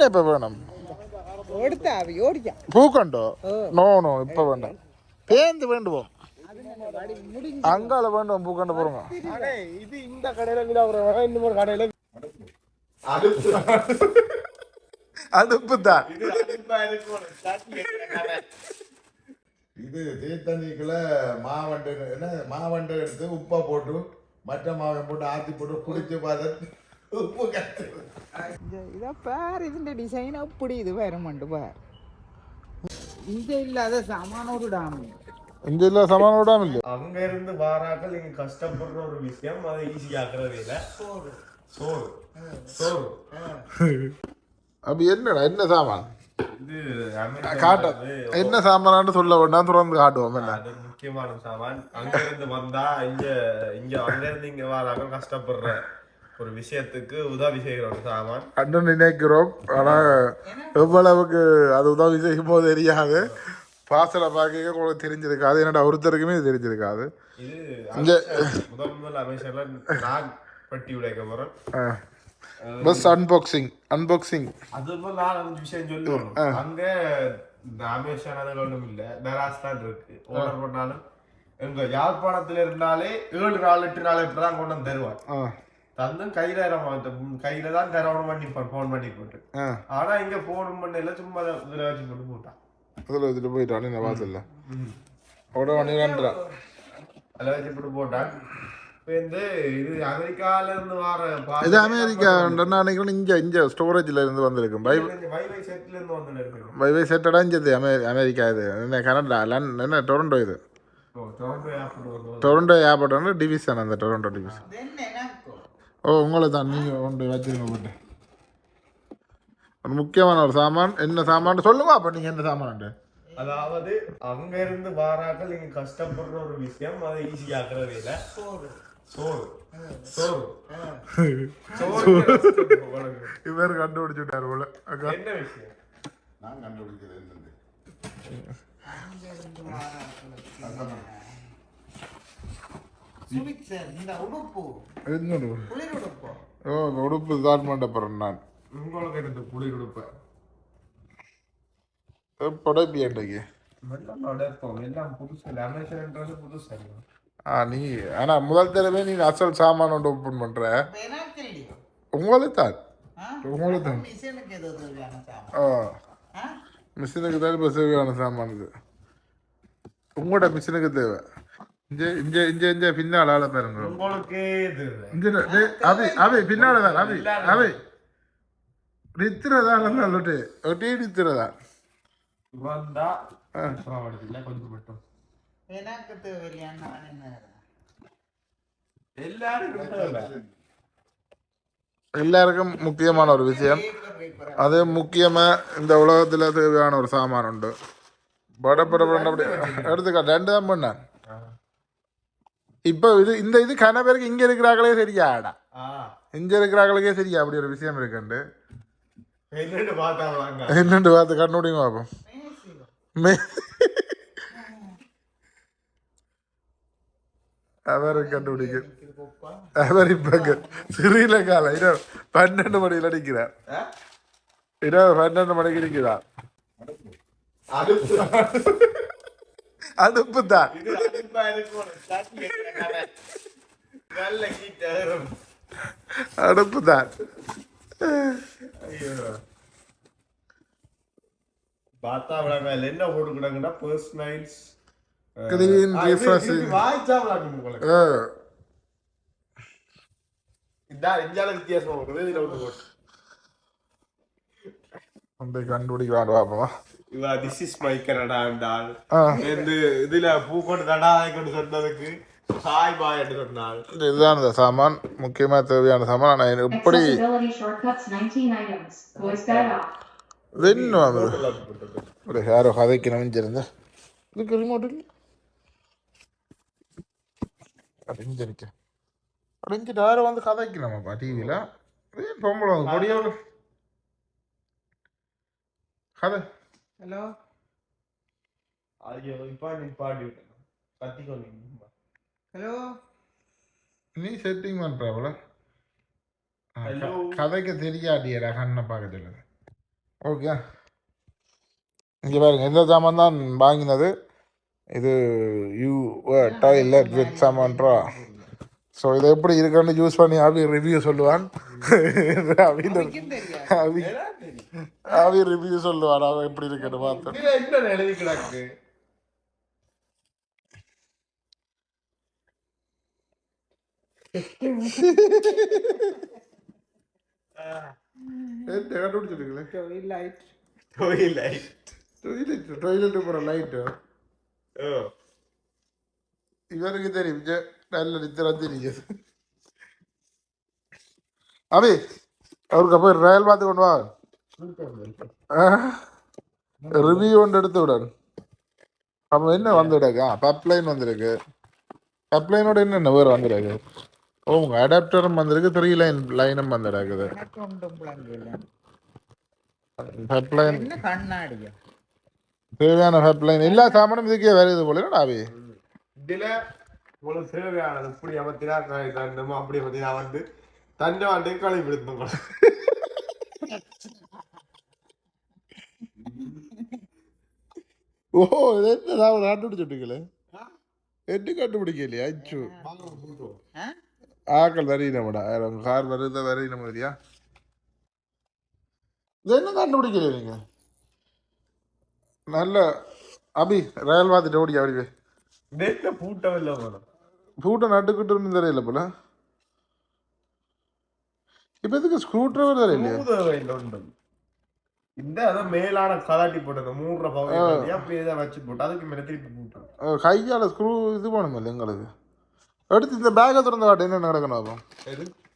என்ன இப்ப வேணும் എടുത്ത ആവി ഓടിക്കാം பூக்கண்டோ நோ நோ இப்ப வேண்டாம் பேந்து வேண்டுவோம் அங்கால வேண்டும் பூக்கண்ட போறோங்க இது இந்த கடையில கூட ஒரு இன்னொரு கடையில அடுப்பு தான் இது தீத்தண்ணிக்குள்ள மாவண்டை என்ன மாவண்டை எடுத்து உப்பை போட்டு மற்ற மாவை போட்டு ஆத்தி போட்டு குடிச்சு பார்த்து உப்பு கத்து இதை பார் இதுண்ட டிசைன் அப்படி இது வருமண்டு பார். இந்த இல்லாத சமான ஒரு டாம் இந்த இல்ல சமான ஒரு இல்ல. அங்க இருந்து வாராக்கள் நீங்க கஷ்டப்படுற ஒரு விஷயம். அதை ஈஸியாக்குறது இல்ல. சோறு. சோறு. அப்ப என்னடா என்ன சாமான்? காட்ட. என்ன சாமானான்னு சொல்ல வேண்டாம் தொடர்ந்து காட்டுவோம் என்ன? முக்கியமான சாமான். அங்க இருந்து வந்தா இங்க இங்க அங்க இருந்து இங்க வாராக்கள் கஷ்டப்படுற ஒரு விஷயத்துக்கு உதவி செய்கிற ஒரு சாமான். அண்ணன் நினைக்கிறோம். ஆனா எவ்வளவுக்கு அது உதவி செய்யும் போது தெரியாது. பாசல பார்க்க உங்களுக்கு தெரிஞ்சிருக்காது. என்னடா ஒருத்தருக்குமே தெரிஞ்சிருக்காது. இது இங்க முதல் முதல் அமைச்சர்ல நான் பட்டி உடைக்க போறேன். பஸ் அன்பாக்சிங் அன்பாக்சிங் அது நான் அந்த விஷயம் சொல்லுவேன் அங்க இந்த அமேசான் அதுல ஒண்ணும் இல்ல. டெராஸ் தான் இருக்கு. ஆர்டர் பண்ணாலும் எங்க யாழ்ப்பாணத்துல இருந்தாலே ஏழு நாள் எட்டு நாள் இப்படிதான் கொண்டு வந்து தருவான் தந்தும் கையில கையில தான் தரவணம் பண்ணி போன் பண்ணி போட்டு. ஆனா இங்க போன் பண்ணல சும்மா இதுல வச்சு போட்டு போட்டான். அதுல வச்சுட்டு போயிட்டான் என்ன பார்த்துல அவ்வளோ பண்ணிடுறான் அதில் வச்சு போட்டு போட்டான். இது அமெரிக்கால இருந்து வர இது அமெரிக்கா நினைக்கணும் இங்க இங்க ஸ்டோரேஜ்ல இருந்து வந்திருக்கும் பை வைவை செட்ல இருந்து வந்திருக்கு அமெரிக்கா இது. என்ன கனடா என்ன டொரண்டோ இது? டொரண்டோ ஏர்போர்ட் வந்து டிவிஷன் அந்த டொரண்டோ டிவிஷன் ஓ உங்களை தான். நீங்கள் கொண்டு வச்சுருங்க போட்டு ஒரு முக்கியமான ஒரு சாமான். என்ன சாமான் சொல்லுங்க. அப்போ நீங்கள் என்ன சாமான் அதாவது அங்க இருந்து வாராக்கள் நீங்க கஷ்டப்படுற ஒரு விஷயம். அதை ஈஸி ஆக்குறது இல்ல. சோறு. சோறு. சோறு. இவர் கண்டுபிடிச்சுட்டார் போல. என்ன விஷயம்? நான் கண்டுபிடிக்கிறேன் உடுப்பு. என்னோட குளிர் ஓ உடுப்பு தான் நான். உங்களுக்கு இருந்து குளிர் உடுப்பு படைப்பி அன்றைக்கு ஆ நீ ஆனா முதல் தடவை நீ அசல் சாமான ஓப்பன் பண்ற. உங்களுக்கு தான் உங்களுக்கு ஆ? மிஷினுக்கு தான் இப்போ சேவையான சாமான் இது. உங்களோட மிஷினுக்கு தேவை. இங்கே இங்கே இங்கே இங்கே பின்னால் ஆள பாருங்க. உங்களுக்கு டேய், அவி அவி பின்னால தான் அவி அவி நித்திரதா சொல்லிட்டு. ஒட்டி நித்திரதா வந்தா இல்லை கொஞ்சம் மட்டும். எனக்கு நான் என்ன எல்லாருக்கும் முக்கியமான ஒரு விஷயம். அது முக்கியமாக இந்த உலகத்தில் தேவையான ஒரு சாமான் உண்டு. பட பட பட அப்படி எடுத்துக்க ரெண்டு தான் பண்ணேன். இப்போ இது இந்த இது கன பேருக்கு இங்கே இருக்கிறாங்களே சரியாடா. இங்கே இருக்கிறாங்களுக்கே சரியா அப்படி ஒரு விஷயம் இருக்குண்டு. என்னண்டு பார்த்து கண்டுபிடிங்க பார்ப்போம். அவர் கண்டுபிடிக்க. அவர் இப்போ ஸ்ரீலங்கால இரவு பன்னெண்டு மணியில் அடிக்கிறார் இரவு பன்னெண்டு மணிக்கு நிற்கிறார் அடுப்பு தான் அடுப்பா தான். பார்த்தா விளங்காது என்ன போட்டுக்கிறாங்கன்னா Clean, refreshing. வாய்ச்சா உங்களுக்கு இதான் இந்தியாவில் வித்தியாசம் இருக்குது இதுல ஒன்று போட்டு கண்டுபிடிக்கலாம் பார்ப்போம் இவா திஸ் இஸ் மை கனடா என்றால் ஆ இந்த இதுல பூ கொண்டு தடாதை கொண்டு சொன்னதுக்கு ஹாய் பாய் என்று சொன்னாள் இதுதான் இந்த சாமான் முக்கியமாக தேவையான சாமான் ஆனால் எப்படி Accessibility shortcuts 19 items. Voice that off. இது இன்னும் அது ஒரு யாரோ கதைக்கு நமிஞ்சிருந்த இதுக்கு ரிமோட் இல்லை அடைஞ்சிருக்க அடைஞ்சிட்டு யாரோ வந்து கதைக்கலாமாப்பா டிவியில் பொம்பளை கொடியோடு கதை ஹலோ ஐயோ இப்ப நிப்பாட்டி விட்டேன் கத்திக்கொண்டு ஹலோ நீ செட்டிங் பண்ணுறாப்புல Hello. கதைக்கு தெரியாட்டியடா கண்ணை பார்க்க சொல்லுது ஓகே இங்கே பாருங்க எந்த சாமான் தான் வாங்கினது. இது யூ டாய்லெட் வித் சாமான்ட்ரா ஸோ இது எப்படி இருக்குன்னு யூஸ் பண்ணி அவி ரிவ்யூ சொல்லுவான் அவின் அவி அவி ரிவ்யூ சொல்லுவான் அவன் எப்படி இருக்குன்னு பார்த்தேன் இதுல என்ன நித்திரம் தெரியுது அபி அவருக்கு போய் ரயல் பார்த்து கொண்டு வா ரிவ்யூ ஒன்று எடுத்து விடாரு அப்போ என்ன வந்துடுக்கா பப்லைன் வந்திருக்கு பப்லைனோட என்னென்ன வேறு வந்துருக்கு ஓ உங்கள் அடாப்டரும் வந்திருக்கு த்ரீ லைன் லைனும் என்ன கண்ணாடியா தேவையான பப்லைன் எல்லா சாமானும் இதுக்கே வருது போல என்னடா அபி இதுல உங்களுக்கு தேவையானது இப்படி அமர்த்தினா தண்டமோ அப்படி அமர்த்தினா வந்து தண்டை வந்து களை விடுத்தோம் ஓ நான் கண்டுபிடிச்சிட்டுங்களே என்ன கண்டுபிடிக்கலையா? அச்சு? ஆக்கள் வரையினமடா கார் வருத வரையின மாதிரியா இது என்ன கண்டுபிடிக்கல நீங்க? நல்ல அபி ரயல் பார்த்துட்டு ஓடி அப்படி போய் நெட்ல பூட்டவில்லை மேடம் பூட்டை நட்டுக்கிட்டு தெரியல போல. இப்போ எதுக்கு ஸ்க்ரூ ட்ரைவர் பூதவையில் உண்டு இந்த அதான் மேலான கலாட்டி போட்டது மூன்றரை பகுதி அப்படி இதை வச்சு போட்டு அதுக்கு மேல திருப்பி போட்டு அஹ் கையால ஸ்க்ரூ இது பண்ணுமில்ல எங்களுக்கு? எடுத்து இந்த பேக்கை திறந்து காட்டு என்ன நடக்கணும் அப்போ?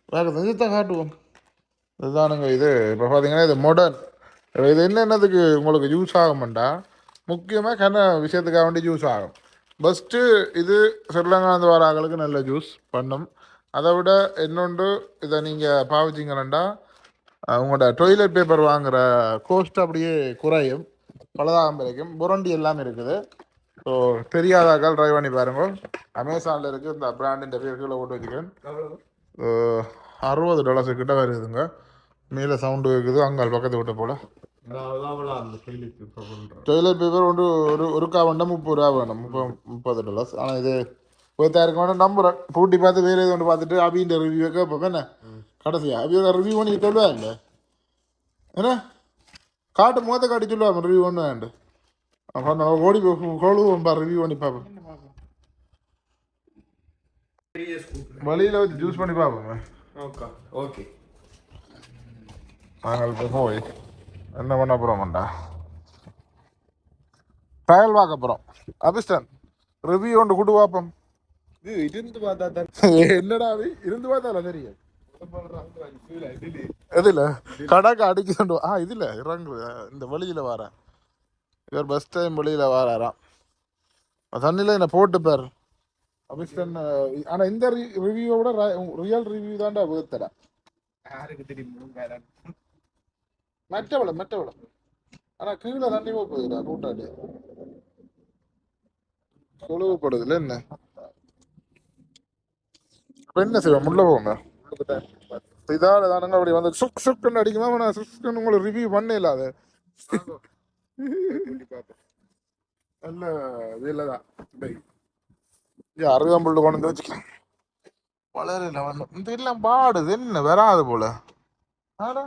பேக்கை திறந்து தான் காட்டுவோம். இதுதானுங்க இது. இப்போ பார்த்தீங்கன்னா இது மாடர்ன் இது என்னென்னதுக்கு உங்களுக்கு யூஸ் ஆகும்டா? முக்கியமாக கன விஷயத்துக்காக வேண்டி யூஸ் ஆகும். ஃபஸ்ட்டு இது ஸ்ரீலங்காந்து வர ஆளுக்கு நல்ல ஜூஸ் பண்ணும் அதை விட இன்னொன்று இதை நீங்கள் பாவிச்சிங்கன்னா உங்களோட டொய்லெட் பேப்பர் வாங்குற கோஸ்ட் அப்படியே குறையும் பலதாகம் கிடைக்கும் புரண்டி எல்லாம் இருக்குது ஸோ தெரியாதாக்கள் ட்ரை பண்ணி பாருங்க அமேசானில் இருக்குது இந்த பிராண்டின் பேர் கீழே போட்டு அறுபது டாலர்ஸ் கிட்ட வருதுங்க மேலே சவுண்டு இருக்குது அங்கே பக்கத்து விட்ட போல் டொய்லெட் பேப்பர் ஒன்று ஒரு ஒருக்கா வேண்டாம் முப்பது ரூபா வேணும் முப்பது முப்பது டாலர்ஸ் ஆனால் இது முப்பத்தாயிரம் வேணும் நம்புறேன் பூட்டி பார்த்து வேறு ஒன்று பார்த்துட்டு அபின்ற ரிவ்யூ கேட்போம் என்ன கடைசியா அபியோட ரிவ்யூ பண்ணி சொல்லுவா இல்லை என்ன காட்டு மொத்த காட்டி சொல்லுவா ரிவ்யூ ஒன்று வேண்டு அப்போ நான் ஓடி கொழுவோம் பா ரிவ்யூ பண்ணி பார்ப்போம் வழியில் வச்சு ஜூஸ் பண்ணி பார்ப்போம் ஓகே நாங்கள் போய் என்ன பண்ண போகிறோம்டா ட்ரையல் பார்க்க போகிறோம் அபிஸ்டன் ரிவ்யூ ஒன்று கூட்டு பார்ப்போம். இது இருந்து பார்த்தா தான் என்னடா அது? இருந்து பார்த்தால தெரியும். எதுல? கடைக்கு அடிக்க ஆ இதுல. இறங்கு இந்த வழியில வரேன். இவர் பஸ் டைம் வழியில வராராம். தண்ணியில் என்ன போட்டு பார். அபிஸ்டன் ஆனா இந்த ரிவ்யூவோட ரியல் ரிவ்யூ தான்டா வேர்த்தடா. யாருக்கு தெரியும்? மற்றவள மற்றவள ஆனா கீழே தண்ணி போகுதுடா கூட்டாடி கொழுவுப்படுதுல என்ன? இப்ப என்ன செய்வோம் முள்ள போங்க இதால தானுங்க அப்படி வந்து சுக் சுக்குன்னு அடிக்குமா? நான் சுக்குன்னு உங்களை ரிவ்யூ பண்ண இல்லாத. நல்ல இதில் தான் இங்கே புல்லு கொண்டு வந்து வச்சுக்கலாம் வளரல வந்து இந்த எல்லாம் பாடுது என்ன? வராது போல. ஆடா.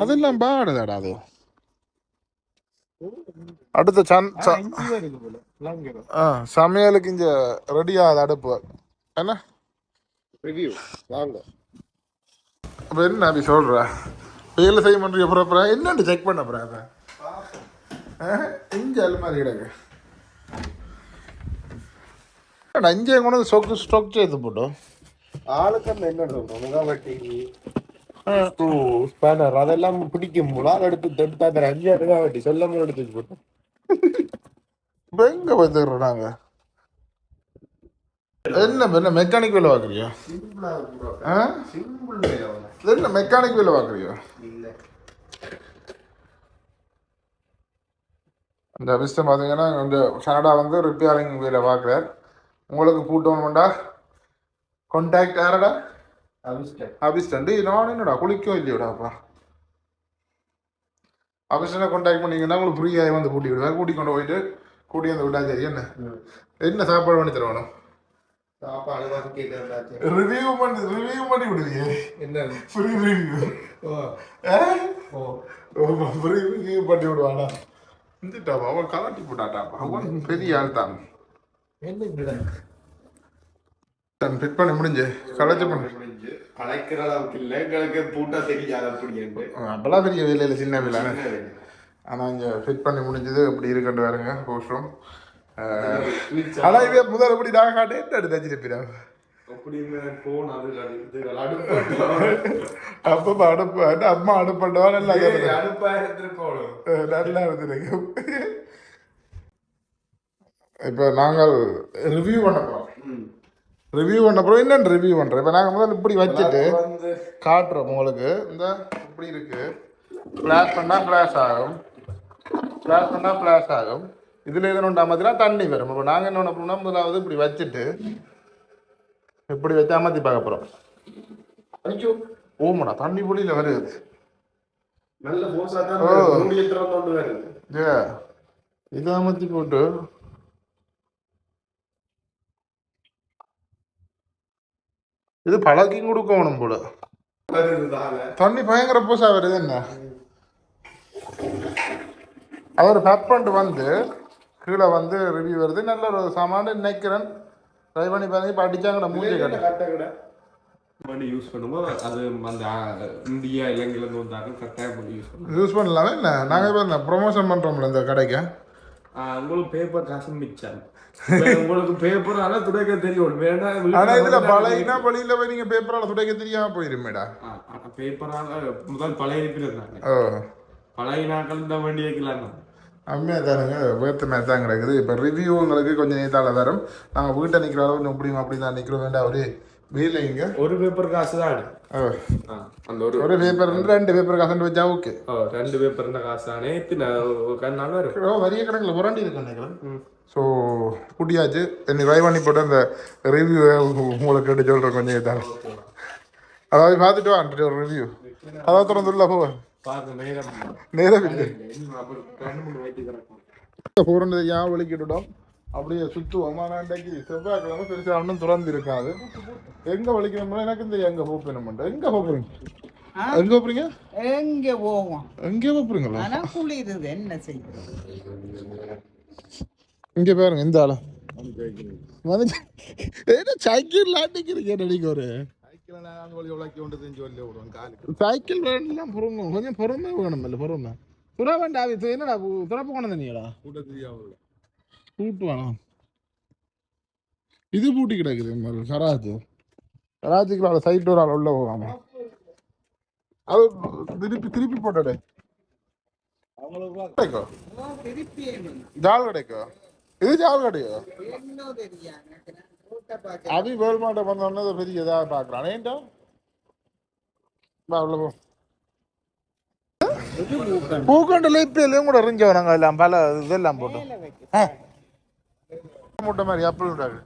அதெல்லாம் பாடுதாடா அது. அடுத்த சமையலுக்கு இங்க ரெடி ஆகுது அடுப்பு. என்ன? ரிவ்யூ வாங்க. அப்ப என்ன அப்படி சொல்ற? வேலை செய்ய மாட்டேங்க அப்புறம் அப்புறம் என்னன்னு செக் பண்ண அப்புறம் அதை இங்க அலுமாரி கிடக்கு. இங்கே கொண்டு வந்து ஸ்டொக் ஸ்டொக் செய்து போட்டோம். ஆளுக்கு அந்த என்ன சொல்றோம் ஓ ஸ்பேனர் அதெல்லாம் பிடிக்கும். போல அதை எடுத்து தொட்டா தர அஞ்சாயிரம் ரூபாய் வட்டி சொல்லாம எடுத்து வச்சு போட்டோம் இப்போ எங்க வந்துடுறோம் நாங்க? என்ன என்ன மெக்கானிக் வேலை பார்க்குறியா? ஆ? என்ன மெக்கானிக் வேலை பார்க்குறியா? இந்த அபிஸ்டம் பார்த்தீங்கன்னா இந்த கனடா வந்து ரிப்பேரிங் வேலை பார்க்குறார். உங்களுக்கு பூட்டணும்டா கான்டாக்ட் யாரடா? அபிஸ்டன் அபிஸ்டன் டேய் நான் என்னடா குளிக்கோ இல்லையோடாப்பா அவசரம் கான்டாக்ட் பண்ணீங்கன்னா உங்களுக்கு ஃப்ரீயாக வந்து கூட்டி விடுவேன் கூட்டி கொண்டு போயிட்டு கூட்டி வந்து விட்டா சரி என்ன என்ன சாப்பாடு பண்ணி தருவானோ சாப்பாடு ரிவ்யூ பண்ணி ரிவ்யூ பண்ணி விடுவீங்க என்ன ஃப்ரீ ரிவ்யூ ஓ ஃப்ரீ ரிவ்யூ பண்ணி விடுவானா வந்துட்டாப்பா அவன் கலாட்டி போட்டாட்டாப்பா அவன் பெரிய ஆள் தான் என்ன இப்படிதான் ஃபிட் பண்ணி முடிஞ்சு கலைச்சு பண்ணு முடிஞ்சு கலைக்கிற அளவுக்கு இல்லை. எங்களுக்கு பூட்டா தெரியாது அப்படி என்று அப்பெல்லாம் பெரிய வேலையில் சின்ன வேலை. ஆனால் இங்கே ஃபிட் பண்ணி முடிஞ்சது அப்படி இருக்குன்னு பாருங்க போஸ்ட்ரூம். ஆனால் இதே முதல் எப்படி நான் காட்டேன் எடுத்து அடுப்பு அப்போ அடுப்பு அம்மா அடுப்பண்டவா நல்லா நல்லா இருந்திருக்கு. இப்போ நாங்கள் ரிவ்யூ பண்ண போகிறோம் ரிவ்யூ பண்ண போகிறோம் என்னென்னு ரிவ்யூ பண்ணுறோம் இப்போ நாங்கள் முதல்ல இப்படி வச்சுட்டு காட்டுறோம் உங்களுக்கு. இந்த இப்படி இருக்கு. ஃப்ளாஷ் பண்ணால் ஃப்ளாஷ் ஆகும். ஃப்ளாஷ் பண்ணால் ஃப்ளாஷ் ஆகும். இதில் எதுவும் உண்டா மாதிரினா தண்ணி வரும். இப்போ நாங்கள் என்ன பண்ண போறோம்னா முதலாவது இப்படி வச்சுட்டு இப்படி வச்சு அமர்த்தி பார்க்க போகிறோம் ஐயோ ஓமடா தண்ணி பொழியில் வருது. நல்ல தான் கொண்டு வருது. இதை அமர்த்தி போட்டு இது பழக்கி கொடுக்கணும் போல. வருதுதால தண்ணி பயங்கர பூசா வருது என்ன? அவர் பண்ணிட்டு வந்து கீழே வந்து ரிவ்யூ வருது. நல்ல ஒரு சாமான நினைக்கிறேன். ட்ரை பண்ணி பாருங்க. இப்போ அடிச்சாங்கடா மூஞ்சி கட்ட கட்ட கூட பண்ணி யூஸ் பண்ணும்போது அது அந்த இந்தியா இலங்கையில இருந்து வந்தாலும் கட்டாயம் பண்ணி யூஸ் பண்ணுவோம் யூஸ் பண்ணலாமே என்ன? நாங்கள் இப்போ இந்த ப்ரொமோஷன் பண்ணுறோம்ல இந்த கடைக்கு? உங்களுக்கு பேப்பர் காசு மிச்சம். உங்களுக்கு பேப்பரால துடைக்க தெரியும். ஆனால் இதில் பழையனா பழியில் போய் நீங்கள் பேப்பரால் துடைக்க தெரியாமல் போயிருமேடா. பேப்பரால முதல் பழைய இருக்கிறது ஓ. பழைய நாட்கள் இந்த வண்டி வைக்கலாம் அம்மையாக தானுங்க வேர்த்து மேட்ச் தான் கிடக்குது இப்போ ரிவ்யூ உங்களுக்கு கொஞ்சம் நேத்தால வரும் நாங்கள் வீட்டை நிற்கிற அளவு இப்படி அப்படி தான் நிற்கிறோம் வேண்டாம் ஒரு வேலை இங்கே? ஒரு பேப்பர் காசு தான் அந்த ஒரு ஒரு பேப்பர் ரெண்டு பேப்பர் கசண்டு வச்சா ஓகே ஓ, ரெண்டு பேப்பர் காசு தானே இத்தனை கண்ணாலும் இருக்கும் வரிய கணக்கில் புரண்டி இருக்கு நினைக்கிறேன் ஸோ குட்டியாச்சு என்னை ட்ரை பண்ணி போட்டு அந்த ரிவ்யூ உங்களுக்கு கேட்டு சொல்கிறேன் கொஞ்சம் இதான் அதாவது பார்த்துட்டு வாங்கிட்டு ஒரு ரிவ்யூ அதாவது திறந்துள்ள போ பாருங்க நேரம் இல்லை இன்னும் அப்புறம் ரெண்டு அப்படியே சுற்றுவோம் ஆனால் இன்றைக்கு செவ்வாய்க்கிழமை பெருசாக ஒன்றும் திறந்து இருக்காது எங்கே வலிக்கணும்னா எனக்கு இந்த எங்கே போப்பேனுமெண்ட் எங்கே போப்புறீங்க ஆ? எங்கே போப்புறீங்க எங்க போவோம்? எங்கே போப்புறீங்களா ஆனா குளிருது என்ன செய்யுது இங்கே பாருங்க இந்த ஆளா. வந்து ஏன்னா சைக்கிள் ஆட்டிக்கிறீங்க நடிக்க ஒரு? கொஞ்சம் பொறுமை வேணும் இல்லை பொறுமை. துற வேண்டாம் இது என்னடா துறப்பு கொண்டு வந்தீங்களா? பூட்டு வேணாம் இது பூட்டி கிடக்குது சராஜ். சராஜுக்கு அவளை சைட் ஒரு ஆள் உள்ள போகாம. அது திருப்பி திருப்பி போட்டடே. ஜால் கிடைக்கும். இது ஜால் பார்க்க அபி வேல்மாட்ட வந்தோடனே பெரிய இதாக பார்க்குறான். ஏன்டா? போ. பூக்கொண்டில் இப்போ எல்லாம் கூட வராங்க எல்லாம் பல இதெல்லாம் போட்டு. மேல வைக்க முட்டை மாதிரி ஆப்பிள் விட்டாங்க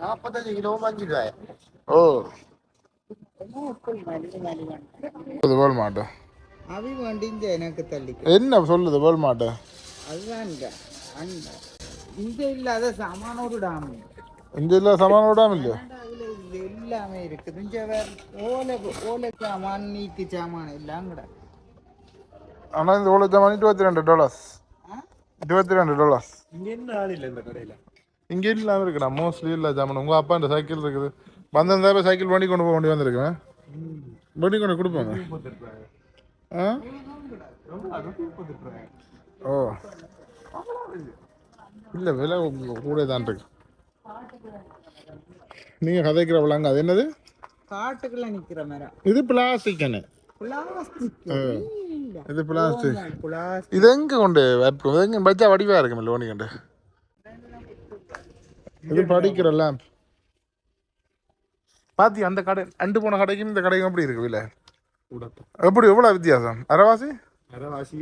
நாற்பத்தஞ்சு கிலோ அஞ்சு ரூபாய் ஓ. வந்து இது வேல்மாட்டு அவி வண்டிஞ்ச எனக்கு தள்ளி. என்ன சொல்லுது வேல்மாட்டு அதுதான் இந்த இல்லாத சாமான ஒரு டாம் இங்கே இல்லை சமான விடாம இல்லையா? எல்லாமே இருக்குது? இங்க வேற ஓலை ஓலை சாமான் நீக்கு சாமான் எல்லாம் கூட. ஆனால் இந்த ஓலை ஜாமான் இருபத்தி ரெண்டு டாலர்ஸ் இருபத்தி ரெண்டு டாலர்ஸ் இங்க என்ன ஆள் இல்லை இந்த கடையில? இங்கே இல்லாமல் இருக்குண்ணா மோஸ்ட்லி இல்லை ஜாமான். உங்கள் அப்பா இந்த சைக்கிள் இருக்குது. வந்திருந்தா சைக்கிள் வண்டி கொண்டு போக வேண்டி வந்திருக்கேன் வண்டி கொண்டு கொடுப்பாங்க ஆ? ஓ. இல்லை விலை கூட தான் இருக்கு. நீங்கள் கதைக்கிற விளாங்க அது என்னது? காட்டுக்குள்ள நிக்கிற மரம். இது பிளாஸ்டிக் தானே? பிளாஸ்டிக் இது பிளாஸ்டிக். இது எங்கே கொண்டு வைப்போம் இது எங்கே வச்சா வடிவாக இருக்குமே லோனி கண்டு. இது படிக்கிற லேம்ப் பாத்தி அந்த கடை அண்டு போன கடைக்கும் இந்த கடைக்கும் எப்படி இருக்கு விலை? எப்படி எவ்வளோ வித்தியாசம்? அரைவாசி? அரைவாசி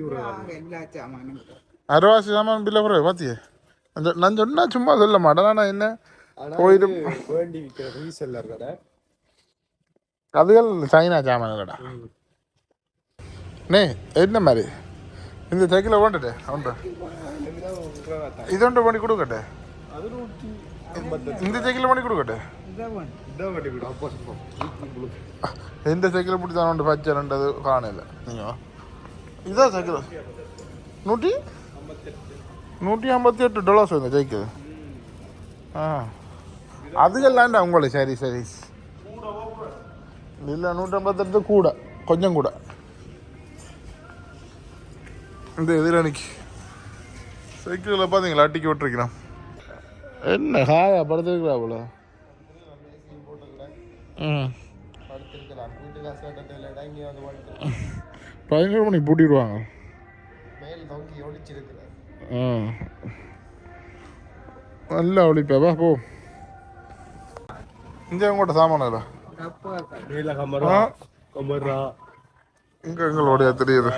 அரைவாசி சாமான் பில்ல குறைவு பாத்தியே நான் சொன்னா சும்மா சொல்ல மாட்டேன். என்ன போயிட்டு வேண்டி விற்கிற ரீசெல்லர் கடை. அதுகள் சைனா சாமான் கடை. நே என்ன மாதிரி இந்த சைக்கிளை வேண்டுட்டு உண்டு இதுண்டு பண்ணி கொடுக்கட்டே இந்த சைக்கிளை பண்ணி கொடுக்கட்டே எந்த சைக்கிளை பிடிச்சாலும் உண்டு பச்சை ரெண்டது காணல நீங்கள் இதான் சைக்கிள் நூற்றி நூற்றி ஐம்பத்தி எட்டு டாலர்ஸ் இந்த சைக்கிள் ஆ அதுக்கெல்லாண்டா உங்களுக்கு சரி சரி இல்லை நூற்றம்பத்தெட்டு கூட கொஞ்சம் கூட இந்த எதிர சைக்கிளில் பார்த்தீங்களா அட்டிக்கு விட்டுருக்கிறான். என்ன ஹாயா படுத்துருக்குறா அவ்வளோ ம். பதினோரு மணிக்கு பூட்டிடுவாங்க. நல்லா ஒழிப்பா போ. இங்கே உங்கள்கிட்ட சாமான இங்கே எங்களுடைய தெரியுது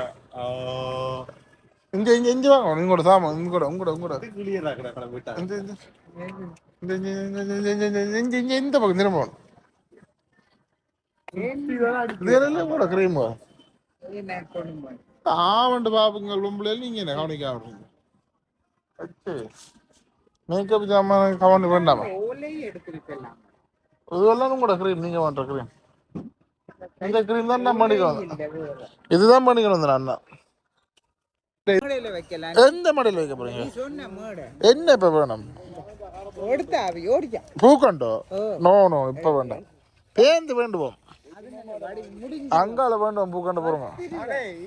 இங்க இங்க இங்க வாங்க உங்களோட சாமா உங்களோட உங்களோட உங்களோட இந்த இந்த இந்த இந்த பக்கம் திரும்ப கூட கிரீம் ஆவண்டு பாப்புங்க பொம்பளையில நீங்க என்ன கவனிக்க ஆரம்பிங்க மேக்கப் ஜாமான் கவனி வேண்டாமா இதெல்லாம் உங்களோட கிரீம் நீங்க பண்ற கிரீம் இந்த கிரீம் தான் நான் பண்ணிக்கணும் இதுதான் பண்ணிக்கிறோம் நான் எந்த மடையில் வைக்க போறீங்க? என்ன இப்ப வேணும்? பூக்கண்டோ? நோ நோ இப்ப வேண்டாம். பேந்து வேண்டுவோம். அங்கால வேண்டும் பூக்கண்டு போறோமா?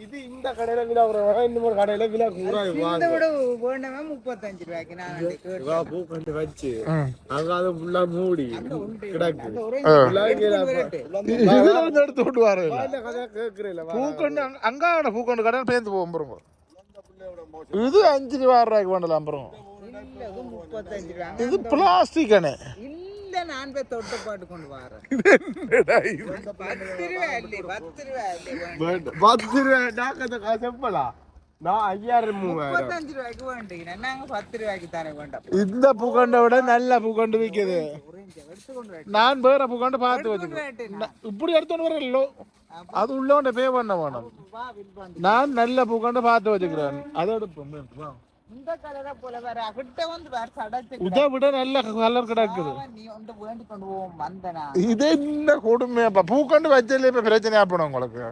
இது இந்த கடையில கிலோ இன்னொரு கடையில கிலோ இந்த விட வேண்டாம முப்பத்தஞ்சு ரூபாய்க்கு நான் பூக்கண்டு வச்சு அங்கால ஃபுல்லா மூடி கிடக்கு. எடுத்து விட்டு வர பூக்கண்டு அங்காட பூக்கண்டு கடையில் பேந்து போகும் பாருங்க இது அஞ்சு ரூபா ஆறு ரூபாய்க்கு வேண்டலாம் அப்புறம் இது பிளாஸ்டிக் அண்ணே நான் போய் தொட்டு பாட்டு கொண்டு வரேன் பத்து ரூபா பத்து ரூபா காசு நான் ஐயாயிரம் மூவாயிரம் ரூபாய்க்கு வேண்டிக்கிறேன் நாங்க பத்து ரூபாய்க்கு தர வேண்டாம் இந்த பூக்கண்டை விட நல்ல பூக்கண்டு விற்குது. நான் வேற பூக்கண்டு பார்த்து வச்சுக்கிறேன் இப்படி எடுத்துட்டு வரலோ அது உள்ளவண்ட பே பண்ண வேணும். நான் நல்ல பூக்கண்டு பார்த்து வச்சுக்கிறேன் அதை எடுப்போம். இந்த கலரை போல வேற கிட்ட வந்து வேற சடைச்சு இதை விட நல்ல கலர் கிடக்குது நீ வந்து வேண்டி கொண்டு போவோம் வந்தனா இது என்ன கொடுமையாப்பா பூக்கண்டு வச்சதுல இப்ப பிரச்சனையா உங்களுக்கு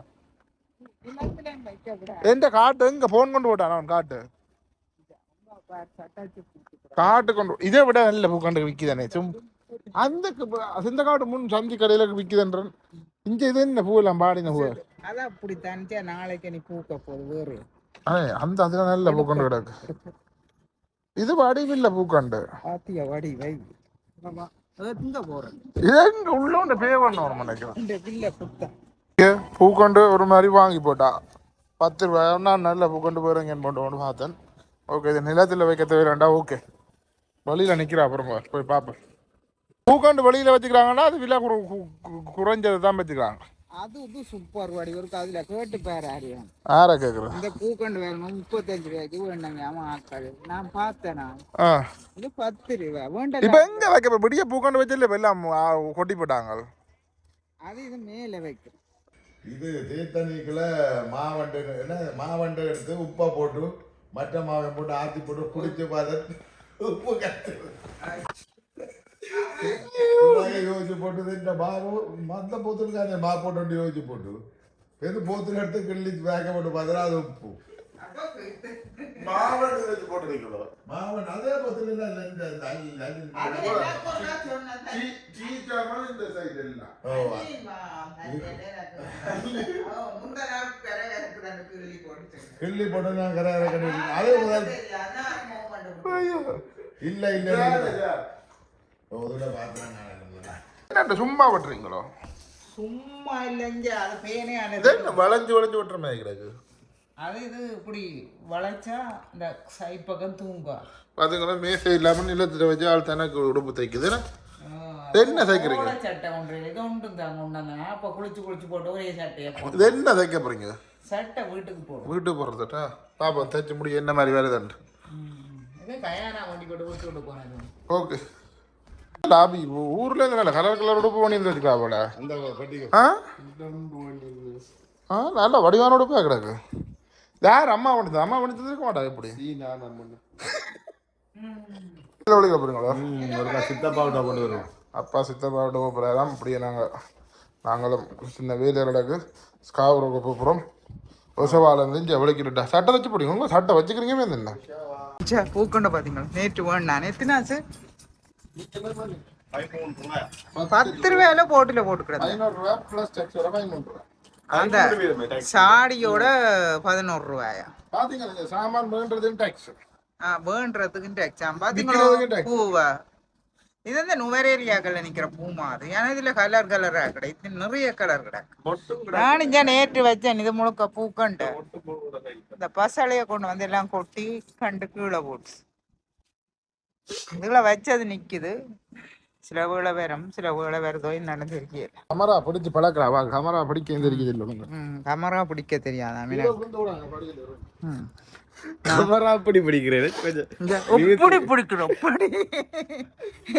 எந்த காட்டு? எங்க போன் கொண்டு போட்டான் அவன் காட்டு? காட்டு கொண்டு இதை விட நல்ல பூக்கண்டு விற்கிதானே சும் அந்த அந்த காட்டு முன் சந்தி கடையில விற்கிதன்றன் இங்க இது என்ன பூ எல்லாம் பாடின பூ? அதான் அப்படி தனிச்சா நாளைக்கு நீ பூக்க போகுது வேறு. அந்த அதுல நல்ல பூக்கண்டு கிடக்கு. இது வடிவில்ல பூக்கண்டு. பாத்தியா வடி வை ஆமா எங்க உள்ளோண்ட பே பண்ணணும் நினைக்கிறேன் இங்க பூக்கண்டு ஒரு மாதிரி வாங்கி போட்டா. பத்து ரூபாய். நான் நல்ல பூக்கண்டு போயிருங்கன்னு போட்டு கொண்டு பார்த்தேன். ஓகே இது நிலத்தில் வைக்க தேவையில்லைண்டா ஓகே வழியில் நிற்கிறா அப்புறமா. போய் பார்ப்பேன் பூக்கண்டு வழியில் வச்சுக்கிறாங்கன்னா அது விலை குறைஞ்சது தான் வச்சுக்கிறாங்க அது இது சூப்பர் வடி. ஒரு அதுல கேட்டு பேர் ஆரியம் யாரை கேட்குறேன் இந்த பூக்கண்டு வேணும்? முப்பத்தஞ்சு ரூபாய்க்கு. வேண்டாங்க ஆமா ஆக்காது நான் பார்த்தேன்? ஆ. இது பத்து ரூபா இப்போ வேண்டாம் எங்கே வைக்க? இப்போ விடிய பூக்கண்டு வச்சு இப்போ எல்லாம் கொட்டி போட்டாங்க. அது இது மேல வைக்கும். இது தீர்த்தண்ணிக்குள்ள மாவண்டு என்ன மாவண்டு எடுத்து உப்பை போட்டு மற்ற மாவை போட்டு ஆத்தி போட்டு குடிச்சு பார்த்து உப்பு கற்று யோசிச்சு போட்டு இந்த மாவு மந்த போத்துருக்கானே மா போட்டு யோசிச்சு போட்டு. எது போத்துல எடுத்து கிள்ளி வேக போட்டு பார்த்தா அது உப்பு. மாவண்டு வச்சு போட்டுருக்கீங்களோ மாவன் அதே போத்துல இல்ல இந்த அள்ளி இந்த சைடு எல்லாம். ஓ கிள்ளி போட்டு நான் கரையாற கட்டி அதே முதல் இல்ல இல்ல பாத்திரம் என்ன சும்மா விட்டுறீங்களோ? சும்மா இல்லைங்க அது பேனே வளைஞ்சு வளைஞ்சு விட்டுற மாதிரி கிடக்கு? அது இது இப்படி வளைச்சா இந்த சைட் பக்கம் தூங்கும் பார்த்தீங்கன்னா மேசை இல்லாமல் நிலத்தில் வச்சு ஆள் தனக்கு உடுப்பு தைக்குது. என்ன? தைக்கிறீங்க? சட்டை ஒன்று இது ஒன்று தாங்க ஒன்றாங்க அப்போ குளிச்சு குளிச்சு போட்டு ஒரே சட்டையை இது என்ன தைக்க போறீங்க? சட்டை வீட்டுக்கு போடும் வீட்டுக்கு போகிறதுட்டா பாப்பா தைச்சு முடியும் என்ன மாதிரி வருதுன்ட்டு இது கல்யாணா வண்டி போட்டு ஊற்றி விட்டு போனது. ஓகே. லாபி ஊர்ல இருந்து நல்ல கலர் கலர் உடுப்பு பண்ணி வச்சுக்கா போல அந்த பட்டிக்கு. ஆ? ஆ நல்ல வடிவான உடுப்பா கிடக்கு. யார் அம்மா பண்ணிது அம்மா பண்ணிட்டு இருக்க மாட்டா எப்படி? இதில் விളിக்க போறீங்களா சித்தப்பாவிட்ட கொண்டு வருவோம். அப்பா சித்தப்பாவிட்ட போகிறாராம் இப்படியே நாங்கள் நாங்களும் சின்ன வேலைகளுக்கு ஸ்காவருக்கு போகிறோம் ஒசவாலேருந்து இங்கே விளக்கிட்டா சட்டை வச்சு பிடிக்கும் உங்க சட்டை வச்சுக்கிறீங்க என்ன? ச்சே, பூக்கொண்ட பாத்தீங்களா? நேற்று வேண்டாம் எத்தனாச்சு பத்து ரூபாயில போட்டுல போட்டுக்கிறது ஐநூறு ரூபா ப்ளஸ் ஐநூறு ரூபா அந்த சாடியோட பதினோரு ரூபாயா? சாமான் டேக்ஸ் ஆ வேண்டதுக்கு பாத்தீங்களா? tax. பூவா? இது இந்த நுவரேரியாக்கள்ல நிக்கிற பூ மாதிரி ஏன்னா இதுல கலர் கலரா கிடை இது நிறைய கலர் கிடக்கு நான் இங்க நேற்று வச்சேன். இது முழுக்க பூக்கண்டு. இந்த பசலைய கொண்டு வந்து எல்லாம் கொட்டி கண்டு கீழே போட்டு. இதுல வச்சது நிக்குது. சில வரும் சில பிடிச்சி பழக்கிறா வா கமரா பிடிக்க தெரியுது இல்லை உங்க ம் கமரா பிடிக்க தெரியாதா மீனா ம். கமரா அப்படி பிடிக்கிறேன் எப்படி பிடிக்கிறோம் எப்படி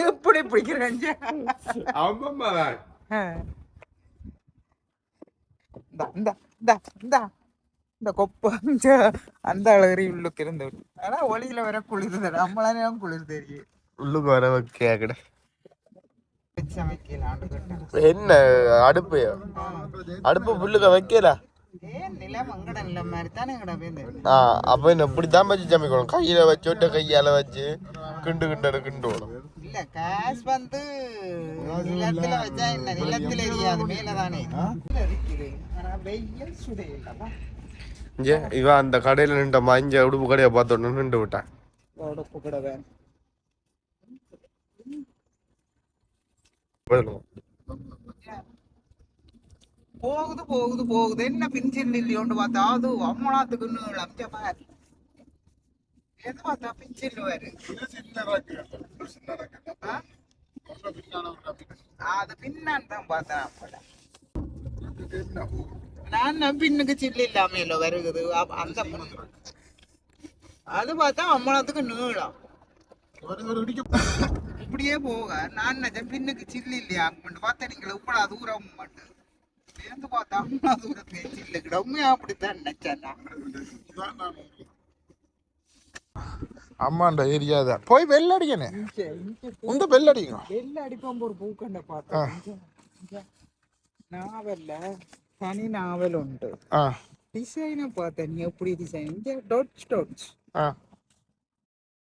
எப்படி பிடிக்கிறேன் ஆமாம்மா இந்த இந்த இந்த இந்த. இந்த கொப்பை இந்த அந்த அழகரி உள்ளுக்கு இருந்து ஆனா ஒளியில வர குளிர் நம்மளாலே குளிர் தெரியும் உள்ளுக்கு வர கேக்கட. என்ன அடுப்பு? அடுப்பு புல்லுக்க வைக்கல? அப்ப என்ன இப்படிதான் வச்சு சமைக்கணும். கையில வச்சு விட்டு கையால வச்சு கிண்டு கிண்டு கிண்டு விடும். இல்ல வந்து நிலத்துல வச்சா என்ன நிலத்துல எரியாது மேலதானே வெயில் இவன் அந்த கடையில நின்ற மஞ்ச உடுப்பு கடையை பார்த்தோன்னு நின்று விட்டான். உடுப்பு கடை போகுது போகுது போகுது. என்ன பிஞ்சில் இல்லையோண்டு பார்த்தா அது அம்மனாத்துக்கு இன்னும் பாரு. எது பார்த்தா பிஞ்சில் வேறு ஆ? அது பின்னான்னு தான் பார்த்தேன் நான் பின்னுக்கு சில்லு இல்லாம வருகுது. அந்த. அது பார்த்தா அம்மனத்துக்கு நீளம் இப்படியே போக நான் நினைச்சேன் பின்னுக்கு சில்லு இல்லையா? அப்படின்னு பார்த்தா நீங்கள் இவ்வளோ தூரம் மட்டும். சேர்ந்து பார்த்தா அவ்வளோ தூரத்துக்கு சில்லு உண்மையா அப்படித்தான் நினைச்சேன் நான். அம்மாண்ட ஏரியா தான் போய் பெல் அடிக்கணே இங்க இங்க உந்த பெல் அடிங்க. வெள்ள அடிப்போம் ஒரு பூக்கண்ட பார்த்தேன் இங்க, இங்க. நாவல்ல தனி நாவல் உண்டு. ஆ. டிசைனை பார்த்தேன் நீ எப்படி டிசைன் இந்த டாட்ஸ் டாட்ஸ் ஆ.